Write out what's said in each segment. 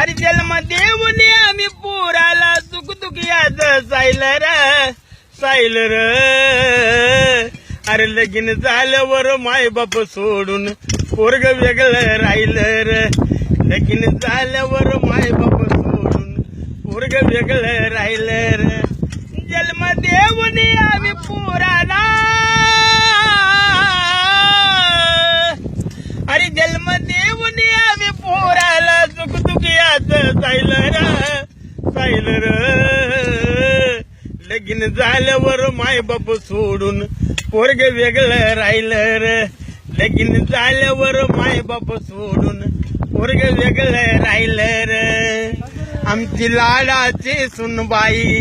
अरे जन्म देऊन आम्ही पोराला सुख दुखियाच चाहिलं र अरे लगीन झाल्यावर माय बाप सोडून पोरग वेगळं राहिलं र. लगीन झाल्यावर माय बाप सोडून पोरग वेगळं राहिलं र. जन्म देऊन आम्ही पोराला अरे जन्म देऊन आम्ही पोराला सुख दुखियाच सायलर सायलर लगीन झाल्यावर माय बाप सोडून पोरग वेगळं राहिलं र. लगीन झाल्यावर माय बाप सोडून पोरग वेगळं राहिलं र. आमची लाडाची सुनबाई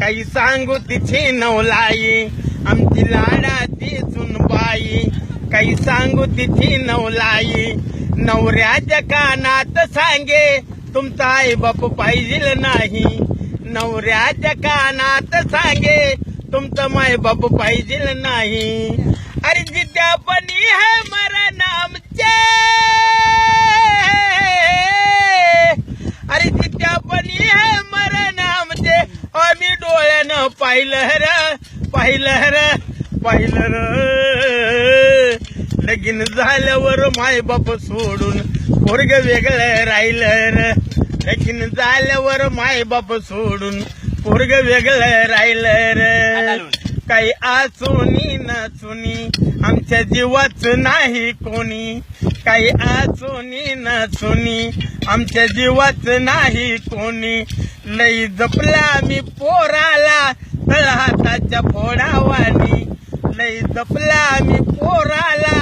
काही सांगू तिची नवलाई. आमची लाडाची सुनबाई काही सांगू तिची नवलाई. नवऱ्याच्या कानात सांगे तुमचा आई बाप पाहिजे नाही. नवऱ्याच्या कानात सांगे तुमचं माय बाप पाहिजे नाही. अरे जिद्यापणी हे मरण आमचे. अरे जिद्यापणी हे मरण आमचे. आम्ही डोळ्यानं पाहिलं र पाहिलं र पाहिलं र. लगीन झाल्यावर माय बाप सोडून पोरग वेगळं राहिलं र. लगीन झाल्यावर माय बाप सोडून पोरग वेगळं राहिलं र. काही आसोनी नसुनी आमच्या जीवाच नाही कोणी. काही आसोनी नसुनी आमच्या जीवाच नाही कोणी. लई जपला मी पोराला तळहाताच्या फोडावानी. लई जपला मी पोराला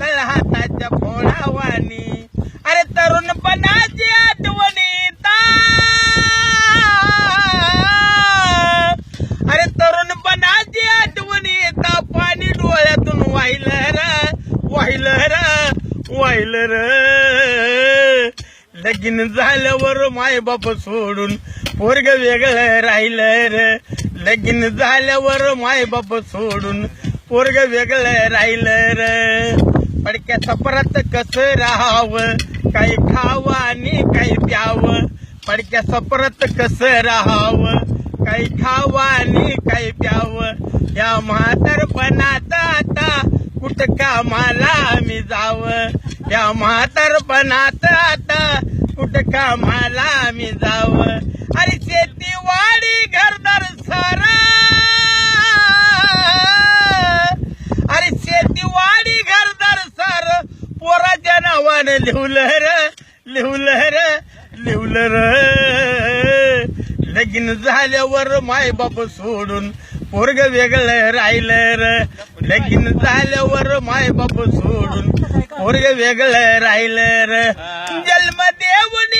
तळहाताच्या फोडावानी अरे तरुणपणाची आठवणी अरे तरुणपणाची आठवणी येता पाणी डोळ्यातून वाहिलं र वाहिलं र राहिलं र. लगीन झाल्यावर माय बाप सोडून पोरग वेगळं राहिलं र. लगीन झाल्यावर माय बाप सोडून पोरग वेगळं राहिलं र. पडक्या सपरात कसं राहावं? काही खावं आणि काही प्यावं? पडक्या सपरात कसं राहावं? काही खावं आणि काही प्यावं? या म्हातारपणात आता कुठं कामाला आम्ही जावं? या म्हातारपणात आता कुठं कामाला आम्ही जावं? अरे शेतीवाडी घरदार सारा. अरे शेतीवाडी घरदार सार पोराच्या नावानं लिहलं र लिहलं र लिहलं र. लगीन झाल्यावर मायबाप सोडून पोरग वेगळं राहिलं र. लगीन झाल्यावर माय बाप सोडून पोरग वेगळं राहिलं र. जन्म देऊन